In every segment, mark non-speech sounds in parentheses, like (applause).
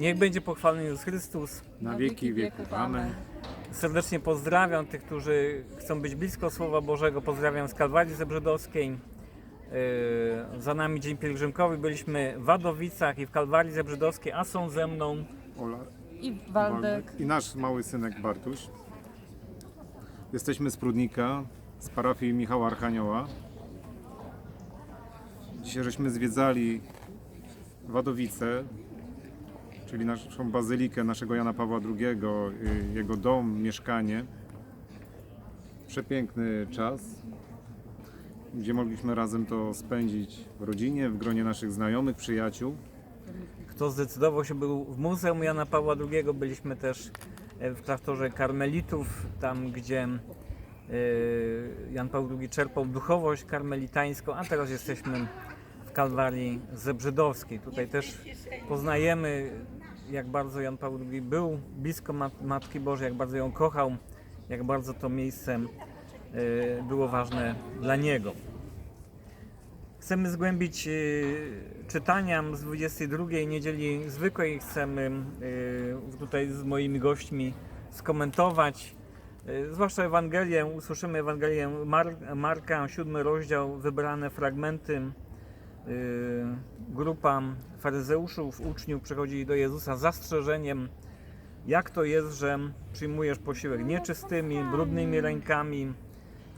Niech będzie pochwalony Jezus Chrystus. Na wieki wieków. Amen. Serdecznie pozdrawiam tych, którzy chcą być blisko Słowa Bożego. Pozdrawiam z Kalwarii Zebrzydowskiej. Yy, Za nami Dzień Pielgrzymkowy. Byliśmy w Wadowicach i w Kalwarii Zebrzydowskiej, a są ze mną Ola, I Waldek. i nasz mały synek Bartuś. Jesteśmy z Prudnika, z parafii Michała Archanioła. Dzisiaj żeśmy zwiedzali Wadowice, czyli naszą bazylikę naszego Jana Pawła II, y, jego dom, mieszkanie. Przepiękny czas, gdzie mogliśmy razem to spędzić w rodzinie, w gronie naszych znajomych, przyjaciół. Kto zdecydował się był w Muzeum Jana Pawła II, byliśmy też e, w klasztorze karmelitów, tam gdzie e, Jan Paweł II czerpał duchowość karmelitańską, a teraz jesteśmy w Kalwarii Zebrzydowskiej. Tutaj też poznajemy, jak bardzo Jan Paweł II był blisko Mat- Matki Bożej, jak bardzo ją kochał, jak bardzo to miejsce e, było ważne dla niego. Chcemy zgłębić y, czytania z 22 niedzieli zwykłej. Chcemy y, tutaj z moimi gośćmi skomentować, zwłaszcza Ewangelię. Usłyszymy Ewangelię Mar- Marka, siódmy rozdział, wybrane fragmenty. Y, grupa faryzeuszów, uczniów przychodzi do Jezusa z zastrzeżeniem, jak to jest, że przyjmujesz posiłek nieczystymi, brudnymi rękami,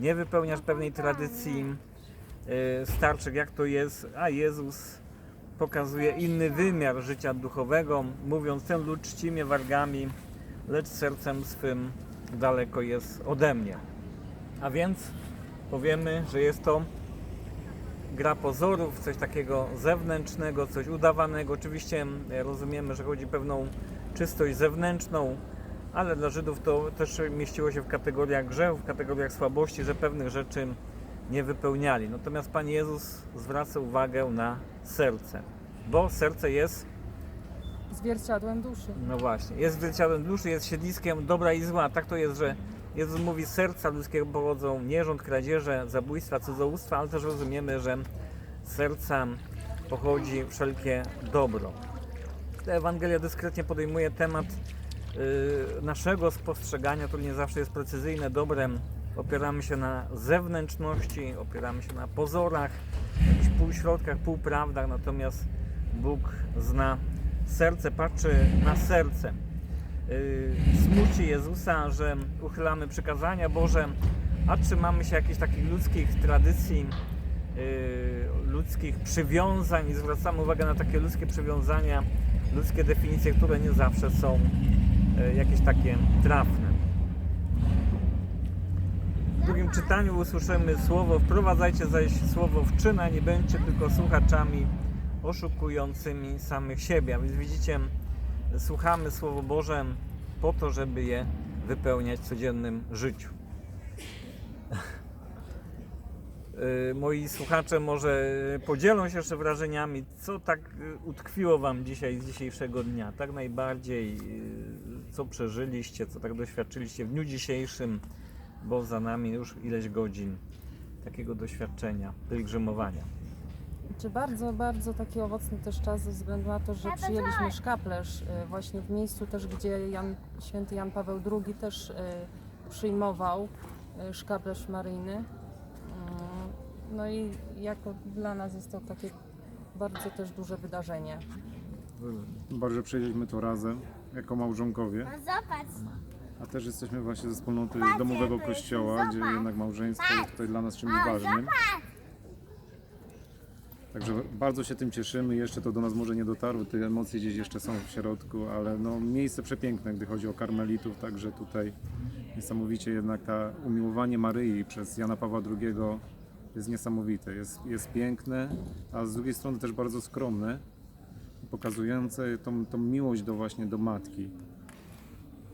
nie wypełniasz pewnej tradycji e, starszych, jak to jest, a Jezus pokazuje inny wymiar życia duchowego, mówiąc, ten lud czci mnie wargami, lecz sercem swym daleko jest ode mnie. A więc powiemy, że jest to gra pozorów, coś takiego zewnętrznego, coś udawanego. Oczywiście e, rozumiemy, że chodzi o pewną czystość zewnętrzną, ale dla Żydów to też mieściło się w kategoriach grzechu, w kategoriach słabości, że pewnych rzeczy nie wypełniali. Natomiast Pan Jezus zwraca uwagę na serce, bo serce jest, Zwierciadłem duszy. no właśnie, jest zwierciadłem duszy, jest siedliskiem dobra i zła. Tak to jest, że Jezus mówi, serca ludzkiego pochodzą nierząd, kradzieże, zabójstwa, cudzołóstwa, ale też rozumiemy, że z serca pochodzi wszelkie dobro. Ta Ewangelia dyskretnie podejmuje temat y, naszego spostrzegania, które nie zawsze jest precyzyjne, dobrem. Opieramy się na zewnętrzności, opieramy się na pozorach, jakichś półśrodkach, półprawdach, natomiast Bóg zna serce, patrzy na serce. Y, Smuci Jezusa, że uchylamy przykazania Boże, a trzymamy się jakichś takich ludzkich tradycji, y, ludzkich przywiązań i zwracamy uwagę na takie ludzkie przywiązania, ludzkie definicje, które nie zawsze są y, jakieś takie trafne. W drugim czytaniu usłyszymy słowo wprowadzajcie zaś słowo w czyn, a nie bądźcie tylko słuchaczami oszukującymi samych siebie. A więc widzicie, słuchamy Słowo Boże po to, żeby je wypełniać w codziennym życiu. (laughs) Y, Moi słuchacze może podzielą się jeszcze wrażeniami, co tak y, utkwiło Wam dzisiaj z dzisiejszego dnia, tak najbardziej, y, co przeżyliście, co tak doświadczyliście w dniu dzisiejszym, bo za nami już ileś godzin takiego doświadczenia, pielgrzymowania. Czy bardzo, bardzo taki owocny też czas ze względu na to, że przyjęliśmy szkaplerz y, właśnie w miejscu też, gdzie Jan, święty Jan Paweł II też y, przyjmował y, szkaplerz maryjny. Mm, No i jako dla nas jest to takie bardzo też duże wydarzenie. Bardzo przejęliśmy to razem, jako małżonkowie. Zobacz, A też jesteśmy właśnie ze wspólnoty domowego kościoła, gdzie jednak małżeństwo jest tutaj dla nas czymś ważnym. Także bardzo się tym cieszymy. Jeszcze to do nas może nie dotarło, te emocje gdzieś jeszcze są w środku, ale no, miejsce przepiękne, gdy chodzi o karmelitów, także tutaj niesamowicie jednak ta umiłowanie Maryi przez Jana Pawła II jest niesamowite, jest, jest piękne, a z drugiej strony też bardzo skromne, pokazujące tą, tą miłość do właśnie do matki.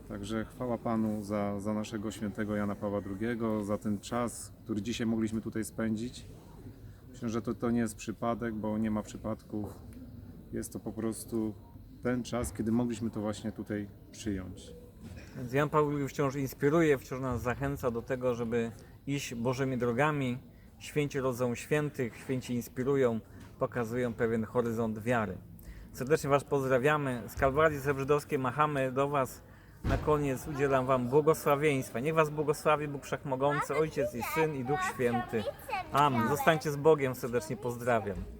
Także chwała Panu za, za naszego świętego Jana Pawła II, za ten czas, który dzisiaj mogliśmy tutaj spędzić. Myślę, że to, to nie jest przypadek, bo nie ma przypadków. Jest to po prostu ten czas, kiedy mogliśmy to właśnie tutaj przyjąć. Więc Jan Paweł wciąż inspiruje, wciąż nas zachęca do tego, żeby iść Bożymi drogami. Święci rodzą świętych, święci inspirują, pokazują pewien horyzont wiary. Serdecznie Was pozdrawiamy. Z Kalwarii Zebrzydowskiej machamy do Was. Na koniec udzielam Wam błogosławieństwa. Niech Was błogosławi Bóg Wszechmogący, Ojciec i Syn i Duch Święty. Amen. Zostańcie z Bogiem. Serdecznie pozdrawiam.